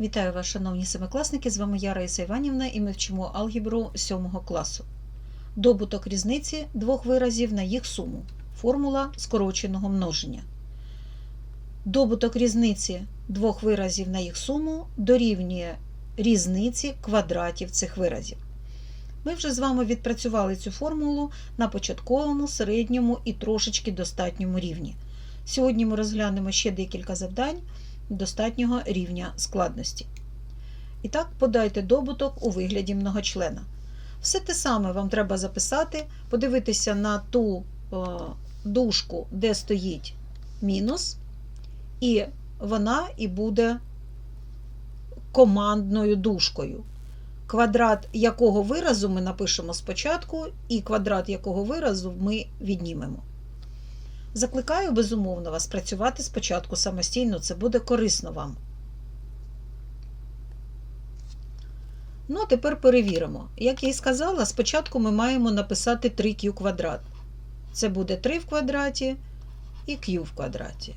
Вітаю вас, шановні семикласники! З вами я Раїса Іванівна і ми вчимо алгебру 7 класу. Добуток різниці двох виразів на їх суму. Формула скороченого множення. Добуток різниці двох виразів на їх суму дорівнює різниці квадратів цих виразів. Ми вже з вами відпрацювали цю формулу на початковому, середньому і трошечки достатньому рівні. Сьогодні ми розглянемо ще декілька завдань достатнього рівня складності. І так, подайте добуток у вигляді многочлена. Все те саме вам треба записати, подивитися на ту е, дужку, де стоїть мінус, і вона і буде командною дужкою. Квадрат якого виразу ми напишемо спочатку, і квадрат якого виразу ми віднімемо. Закликаю, безумовно, вас працювати спочатку самостійно, це буде корисно вам. Ну, а тепер перевіримо. Як я і сказала, спочатку ми маємо написати 3q квадрат. Це буде 3 в квадраті і q в квадраті.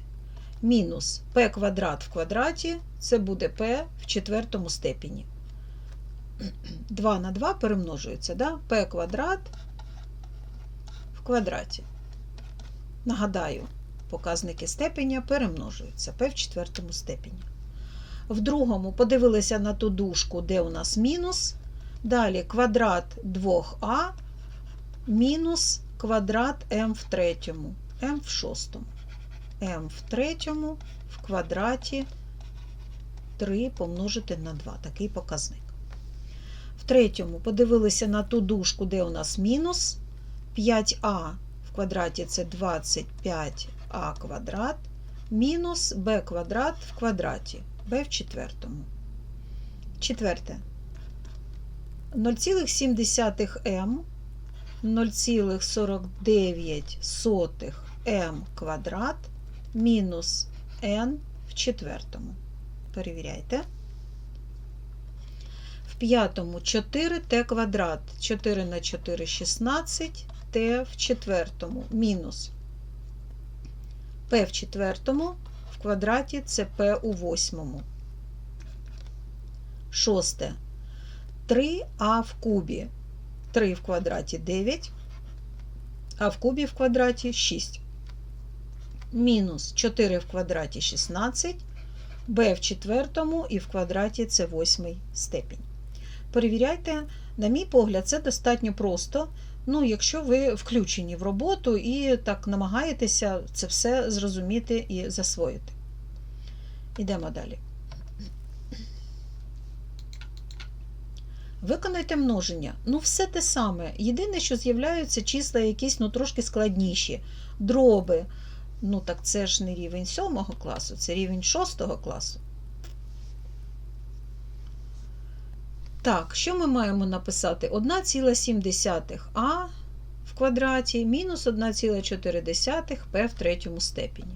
Мінус p квадрат в квадраті це буде p в четвертому степені. 2 на 2 перемножується, да? p квадрат в квадраті. Нагадаю, показники степеня перемножуються p в четвертому степені. В другому подивилися на ту дужку, де у нас мінус. Далі квадрат 2а мінус квадрат m в третьому, m в шостому. m в третьому в квадраті 3 помножити на 2. Такий показник. В третьому подивилися на ту дужку, де у нас мінус 5а в квадраті це 25а квадрат, мінус b квадрат в квадраті, b в четвертому. Четверте. 0,7m 0,49 m квадрат мінус n в четвертому. Перевіряйте. В п'ятому 4t квадрат. 4 на 4 16 t в четвертому мінус p в четвертому в квадраті це p у восьмому. Шосте. 3а в кубі. 3 в квадраті 9, а в кубі в квадраті 6. Мінус 4 в квадраті 16, b в четвертому і в квадраті це восьмий степінь. Перевіряйте, на мій погляд, це достатньо просто. Ну, якщо ви включені в роботу і так намагаєтеся це все зрозуміти і засвоїти. Йдемо далі. Виконайте множення. Ну, все те саме. Єдине, що з'являються числа якісь ну, трошки складніші. Дроби. Ну, так це ж не рівень 7 класу, це рівень 6 класу. Так, що ми маємо написати? 1,7а в квадраті мінус 1,4 p в третьому степені.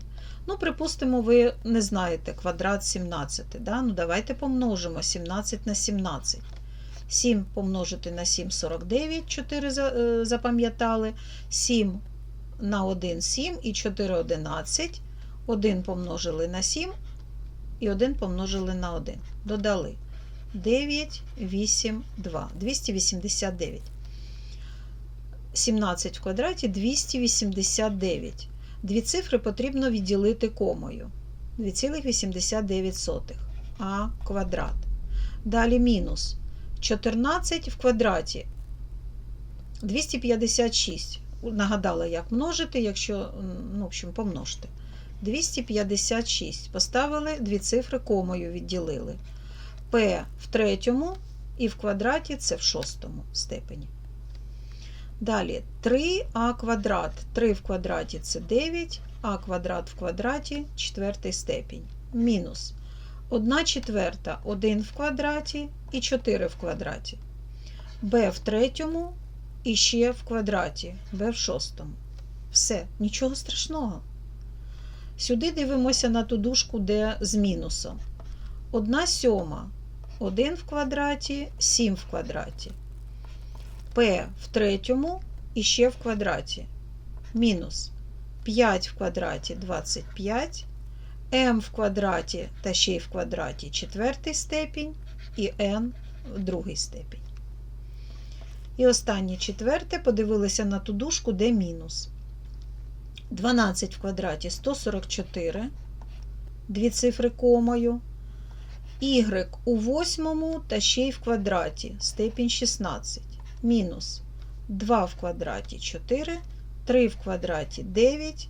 Ну, припустимо, ви не знаєте квадрат 17. Да? Ну, давайте помножимо 17 на 17. 7 помножити на 7 49, 4 запам'ятали. 7 на 1 7 і 4 11. 1 помножили на 7 і 1 помножили на 1. Додали. 9, 8, 2. 289. 17 в квадраті 289. Дві цифри потрібно відділити комою. 2,89 а квадрат. Далі мінус 14 в квадраті 256. Нагадала, як множити, якщо, ну, в общем, помножте. 256. Поставили дві цифри комою відділили. P в третьому і в квадраті це в шостому степені. Далі 3а квадрат. 3 в квадраті це 9, а квадрат в квадраті четвертий степінь. Мінус 1 четверта 1 в квадраті і 4 в квадраті. b в третьому і ще в квадраті, b в шостому. Все, нічого страшного. Сюди дивимося на ту дужку, де з мінусом. 1 сьома 1 в квадраті, 7 в квадраті. P в третьому і ще в квадраті. Мінус 5 в квадраті 25, m в квадраті та ще й в квадраті четвертий степінь і n в другий степінь. І останнє четверте подивилися на ту дужку, де мінус. 12 в квадраті 144, дві цифри комою. Y у восьмому та ще й в квадраті степінь 16. Мінус 2 в квадраті 4, 3 в квадраті 9,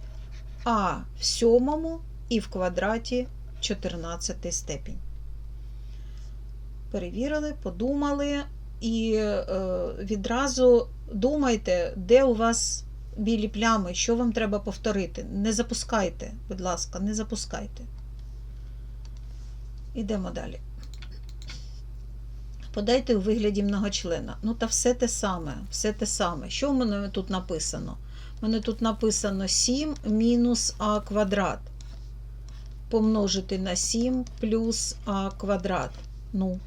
а в сьомому і в квадраті 14 степінь. Перевірили, подумали і е, відразу думайте, де у вас білі плями, що вам треба повторити. Не запускайте, будь ласка, не запускайте. Ідемо далі. Подайте у вигляді многочлена. Ну, та все те саме, все те саме. Що в мене тут написано? У мене тут написано 7 мінус а квадрат. Помножити на 7 плюс а квадрат. Ну,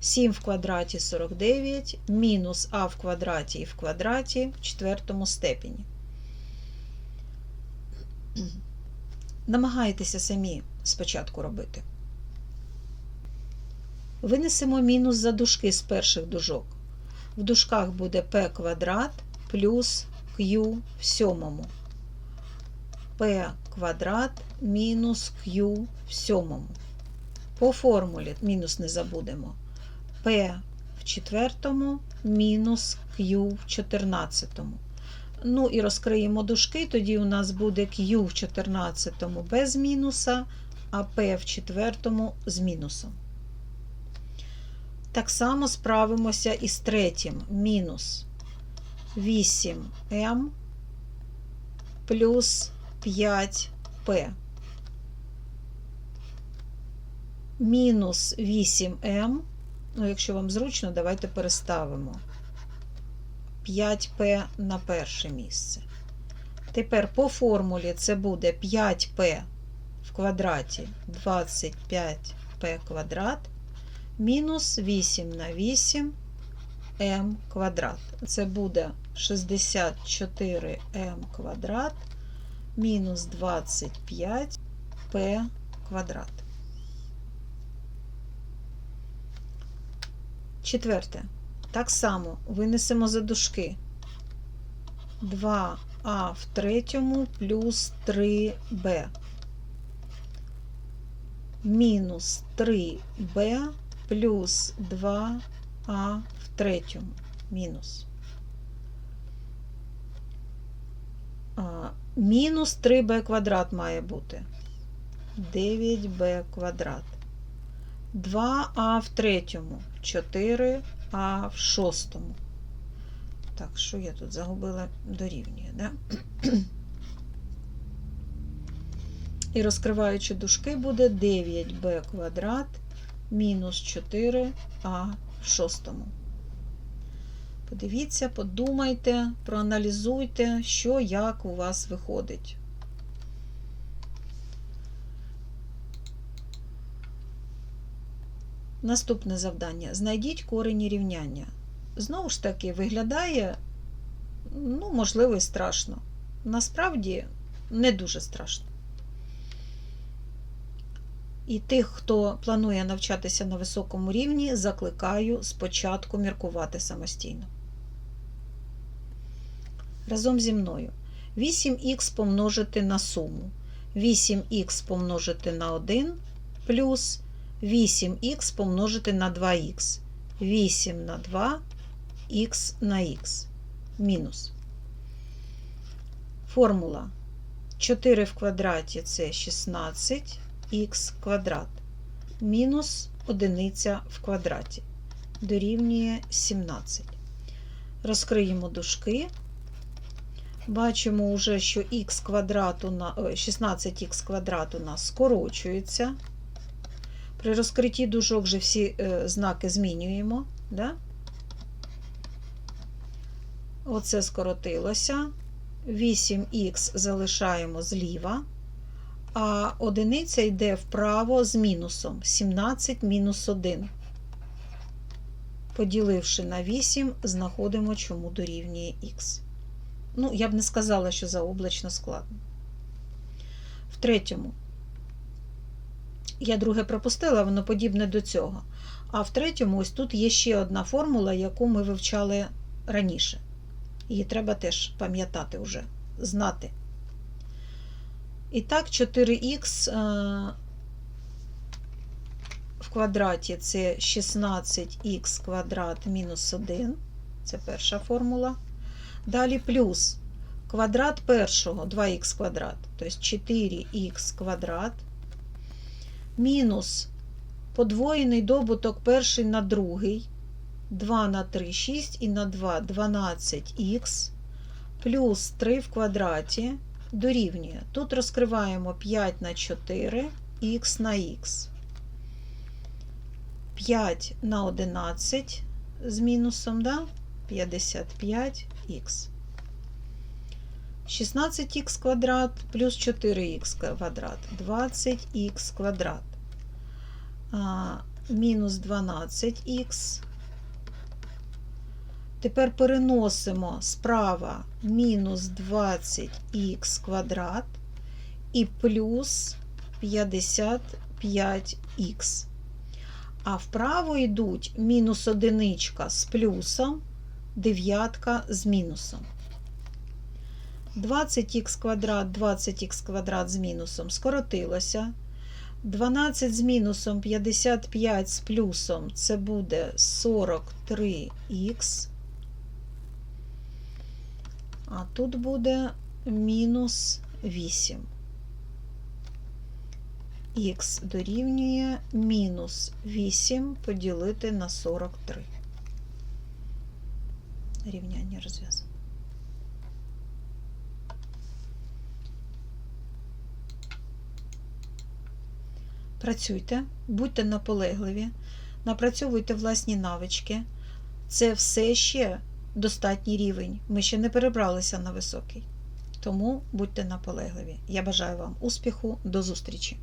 7 в квадраті 49, мінус а в квадраті і в квадраті в четвертому степені. Намагайтеся самі спочатку робити. Винесемо мінус за дужки з перших дужок. В дужках буде p квадрат плюс q в сьомому. p квадрат мінус q в сьомому. По формулі мінус не забудемо. p в четвертому мінус q в чотирнадцятому. Ну і розкриємо дужки, тоді у нас буде q в 14 без мінуса, а p в четвертому з мінусом. Так само справимося і з третім. Мінус 8m плюс 5p. Мінус 8m, ну, якщо вам зручно, давайте переставимо. 5p на перше місце. Тепер по формулі це буде 5p в квадраті 25p квадрат мінус 8 на 8 м квадрат. Це буде 64m квадрат мінус 25p квадрат. Четверте. Так само винесемо за дужки 2а в третьому плюс 3b. Мінус 3b плюс 2а в третьому. Мінус. А, мінус 3b квадрат має бути. 9b квадрат. 2а в третьому. 4 а в шостому. Так, що я тут загубила дорівнює, да? І розкриваючи дужки, буде 9b квадрат мінус 4а в шостому. Подивіться, подумайте, проаналізуйте, що як у вас виходить. Наступне завдання. Знайдіть корені рівняння. Знову ж таки, виглядає, ну, можливо, і страшно. Насправді, не дуже страшно. І тих, хто планує навчатися на високому рівні, закликаю спочатку міркувати самостійно. Разом зі мною 8х помножити на суму. 8х помножити на 1 плюс 8х помножити на 2х. 8 на 2 х на х. Мінус. Формула 4 в квадраті це 16 х квадрат. Мінус одиниця в квадраті. Дорівнює 17. Розкриємо дужки. Бачимо вже, що х квадрату на 16х квадрат у нас скорочується. При розкритті дужок вже всі е, знаки змінюємо. Да? Оце скоротилося. 8х залишаємо зліва, а одиниця йде вправо з мінусом 17 мінус 1. Поділивши на 8, знаходимо, чому дорівнює х. Ну, я б не сказала, що заоблачно складно. В третьому Я друге пропустила, воно подібне до цього. А в третьому, ось тут є ще одна формула, яку ми вивчали раніше. Її треба теж пам'ятати вже, знати. І так, 4х е, в квадраті це 16х квадрат мінус 1. Це перша формула. Далі плюс квадрат першого 2х квадрат, тобто 4х квадрат, мінус подвоєний добуток перший на другий, 2 на 3 6 і на 2 12х, плюс 3 в квадраті дорівнює. Тут розкриваємо 5 на 4 х на х. 5 на 11 з мінусом, да? 55х. 16х квадрат плюс 4х квадрат 20х квадрат. Мінус 12х. Тепер переносимо справа мінус 20х квадрат і плюс 55х. А вправо йдуть мінус одиничка з плюсом, дев'ятка з мінусом. 20х квадрат, 20х квадрат з мінусом скоротилося. 12 з мінусом 55 з плюсом це буде 43х. А тут буде мінус 8. Х дорівнює мінус 8 поділити на 43. Рівняння розв'язано. Працюйте, будьте наполегливі, напрацьовуйте власні навички. Це все ще достатній рівень. Ми ще не перебралися на високий. Тому будьте наполегливі. Я бажаю вам успіху, до зустрічі!